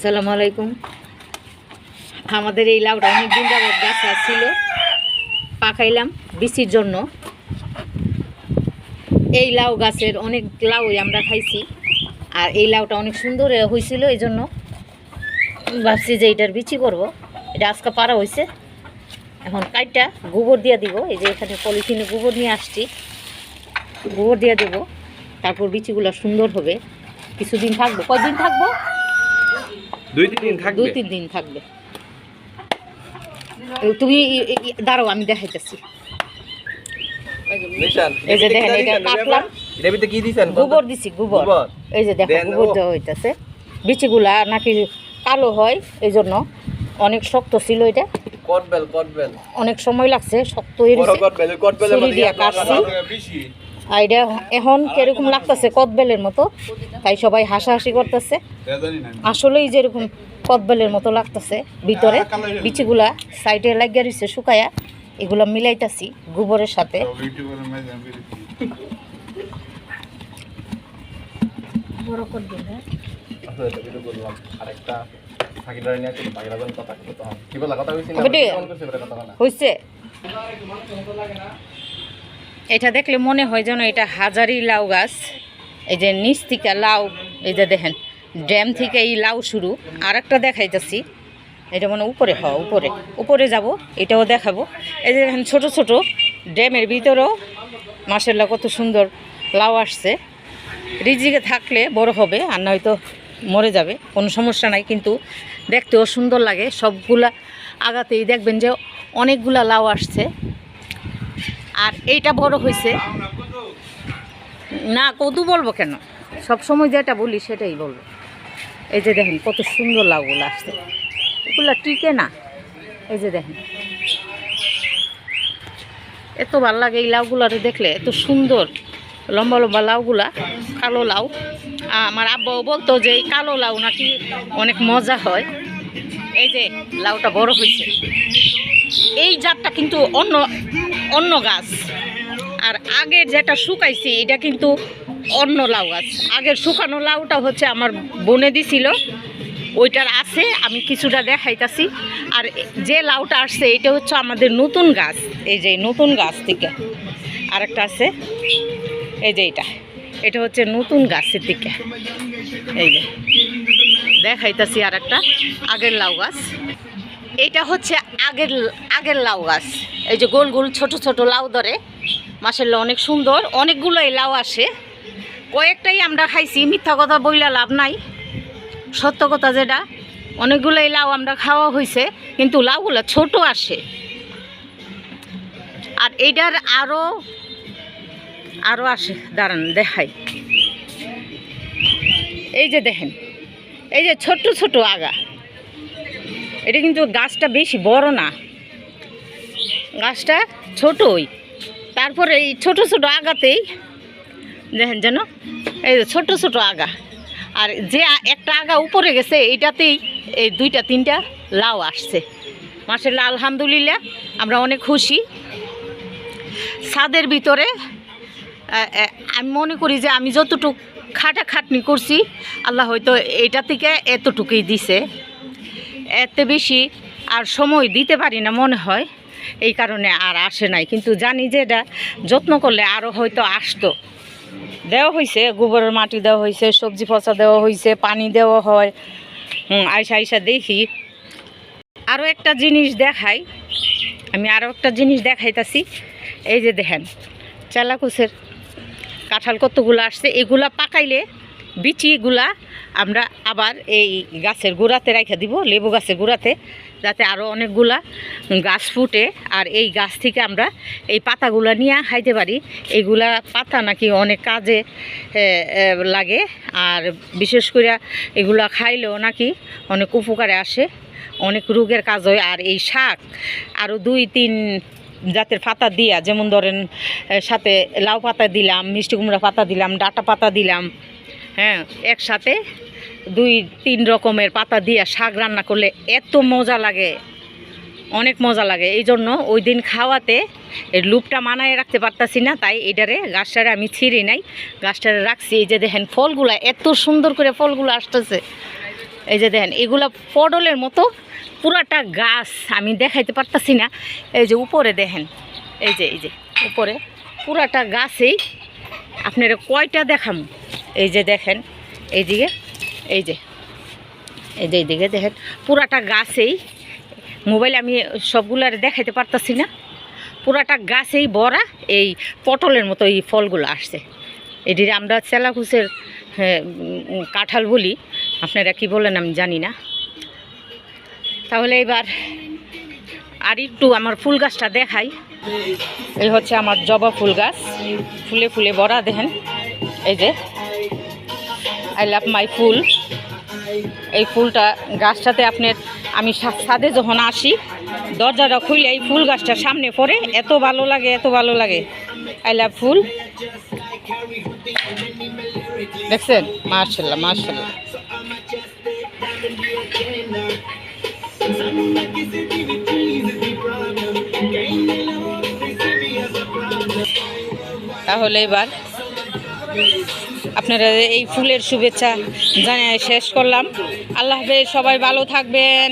আসসালামু আলাইকুম। আমাদের এই লাউটা অনেক দিন যাবত গাছ ছিল। পাকাইলাম বিচির জন্য। এই লাউ গাছের অনেক লাউই আমরা খাইছি। আর এই লাউটা অনেক সুন্দর হয়েছিল এই জন্য ভাবছি যে এটার বিচি করব। এটা আজকে পারা হয়েছে এখন কাইটটা গোবর দিয়ে দিব। এই যে এখানে পলিথিনে গোবর নিয়ে আসছি। গোবর দিয়ে দেব। তারপর বিচিগুলো সুন্দর হবে। কিছুদিন থাকব। কয়দিন থাকব? দুই তিন দিন থাকবে? দুই তিন দিন থাকবে। তুমি দাঁড়াও আমি দেখাইতেছি। এই যে দেখেন, এটা কাটলাম। এটার কি দিছেন গোবর দিছি গোবর? এই যে দেখো গোবর দেওয়া হইতেছে। বিচিগুলা নাকি কালো হয় এই জন্য অনেক শক্ত ছিল এটা। অনেক সময় লাগছে শক্ত দিয়া কাটছি। আর এটা এখন কীরকম লাগতেছে? কদবেলের মতো। তাই সবাই হাসাহাসি করতেছে। আসলেই যেরকম কদবেলের মতো লাগতেছে ভিতরে। বিচিগুলা সাইডে লাগিয়ে রয়েছে শুকায়া। এগুলা মিলাইতাছি গোবরের সাথে। বড় করবেন হ্যাঁ? হয়েছে এটা দেখলে মনে হয় যেন এটা হাজারি লাউ গাছ। এই যে নিচ থেকে লাউ, এই যে দেখেন, ড্যাম থেকে এই লাউ শুরু। আর একটা দেখাইতেছি। এটা মানে উপরে, হ, উপরে। উপরে যাব, এটাও দেখাবো। এই যে দেখেন, ছোট ছোট ড্যামের ভিতরেও মাসাল্লাহ কত সুন্দর লাউ আসছে। রিজিকে থাকলে বড় হবে, আর নয়তো মরে যাবে। কোনো সমস্যা নাই, কিন্তু দেখতেও সুন্দর লাগে। সবগুলা আগাতেই দেখবেন যে অনেকগুলা লাউ আসছে। আর এইটা বড় হয়েছে। না, কদু বলব কেন? সব সময় যেটা বলি সেটাই বলব। এই যে দেখেন, কত সুন্দর লাউগুলো আসছে। এগুলো টিকে না। এই যে দেখেন। এত ভালো লাগে এই লাউগুলারে দেখলে, এত সুন্দর। লম্বা লম্বা লাউগুলা, কালো লাউ। আমার আব্বাও বলতো যে এই কালো লাউ নাকি অনেক মজা হয়। এই যে, লাউটা বড় হয়েছে। এই জাতটা কিন্তু অন্য অন্য গাছ। আর আগের যেটা শুকাইছি, এটা কিন্তু অন্য লাউ গাছ। আগের শুকানো লাউটা হচ্ছে আমার বনে দিছিল, ওইটার আছে, আমি কিছুটা দেখাইতাছি। আর যে লাউটা আসছে, এটা হচ্ছে আমাদের নতুন গাছ, এই যে নতুন গাছ থেকে। আরেকটা আছে, এই যে এটা এটা হচ্ছে নতুন গাছের দিকে। এই যে, দেখাইতাছি আর একটা আগের লাউ গাছ। এইটা হচ্ছে আগের আগের লাউ গাছ। এই যে গোল গোল ছোট ছোট লাউ ধরে। মাসাল্লাহ অনেক সুন্দর। অনেকগুলোই লাউ আসে। কয়েকটাই আমরা খাইছি, মিথ্যা কথা বইলা লাভ নাই। সত্য কথা যেটা, অনেকগুলোই লাউ আমরা খাওয়া হয়েছে কিন্তু লাউগুলো ছোট আসে। আর এইটার আরও আরও আসে, দাঁড়ান, দেখাই। এই যে দেখেন, এই যে ছোট ছোট আগা। এটা কিন্তু গাছটা বেশি, বড় না। গাছটা ছোটই। তারপরে এই ছোট ছোট আগাতেই, দেখেন যেন, এই ছোট ছোট আগা। আর যে একটা আগা উপরে গেছে, এইটাতেই এই দুইটা, তিনটা লাউ আসছে। মাসাল্লাহ আলহামদুলিল্লাহ, আমরা অনেক খুশি। ছাদের ভিতরে আমি মনে করি যে আমি যতটুক খাটা খাটনি করছি, আল্লাহ হয়তো এটা থেকে এতটুকুই দিছে। এতে বেশি আর সময় দিতে পারি না মনে হয়। এই কারণে আর আসে নাই। কিন্তু জানি যে এটা যত্ন করলে আরও হয়তো আসতো। দেওয়া হয়েছে গোবরের মাটি দেওয়া হয়েছে সবজি পচা দেওয়া হয়েছে পানি দেওয়া হয়। আইসা আইসা দেখি। আরও একটা জিনিস দেখাই। আমি আরও একটা জিনিস দেখাইতাছি। এই যে দেখেন, চালাকুচের কাঁঠাল কতগুলো আসছে, এগুলা পাকাইলে বিচিগুলা আমরা আবার এই গাছের গোড়াতে রেখে দিব, লেবু গাছের গোড়াতে, যাতে আরও অনেকগুলা গাছ ফুটে। আর এই গাছ থেকে আমরা এই পাতাগুলা নিয়ে খাইতে পারি। এইগুলা পাতা নাকি অনেক কাজে লাগে। আর বিশেষ করে এগুলা খাইলেও নাকি অনেক উপকারে আসে, অনেক রোগের কাজ হয়। আর এই শাক আরও দুই, তিন জাতের পাতা দিয়া, যেমন ধরেন সাথে লাউ পাতা দিলাম, মিষ্টি কুমড়া পাতা দিলাম, ডাটা পাতা দিলাম হ্যাঁ একসাথে দুই, তিন রকমের পাতা দিয়া শাক রান্না করলে এত মজা লাগে। অনেক মজা লাগে। এই জন্য ওই দিন খাওয়াতে এর লুপটা মানায় রাখতে পারতাছি না, তাই এটারে গাছটারে আমি ছিঁড়ি নাই। গাছটারে রাখছি। এই যে দেখেন ফলগুলা, এত সুন্দর করে ফলগুলো আসতেছে। এই যে দেখেন, এগুলা পটলের মতো পুরাটা গাছ আমি দেখাইতে পারতাছি না। এই যে উপরে দেখেন, এই যে এই যে, উপরে পুরাটা গাছেই আপনারা কয়টা দেখাম? এই যে দেখেন এইদিকে এই যে এই যে এইদিকে দেখেন পুরাটা গাছেই মোবাইল আমি সবগুলো আর দেখাইতে পারতাছি না পুরাটা গাছেই ভরা এই পটলের মতো এই ফলগুলো আসছে। এটির আমরা চেলাকুচের হ্যাঁ, কাঁঠাল বলি আপনারা কি বলেন আমি জানি না। তাহলে এবার আর একটু আমার ফুল গাছটা দেখাই। এই হচ্ছে আমার জবা ফুল গাছ ফুলে ফুলে ভরা দেখেন এই যে। আই লাভ মাই ফুল। এই ফুলটা গাছটাতে আপনার আমি সা- ছাদে যখন আসি, দরজাটা খুলে এই ফুল গাছটা সামনে পড়ে, এত ভালো লাগে, এত ভালো লাগে। আই লাভ ফুল। দেখছেন? মার্শাল্লাহ মার্শাল্লাহ তাহলে এবার আপনারা এই ফুলের শুভেচ্ছা জানিয়ে শেষ করলাম। আল্লাহ হাফেজ সবাই ভালো থাকবেন।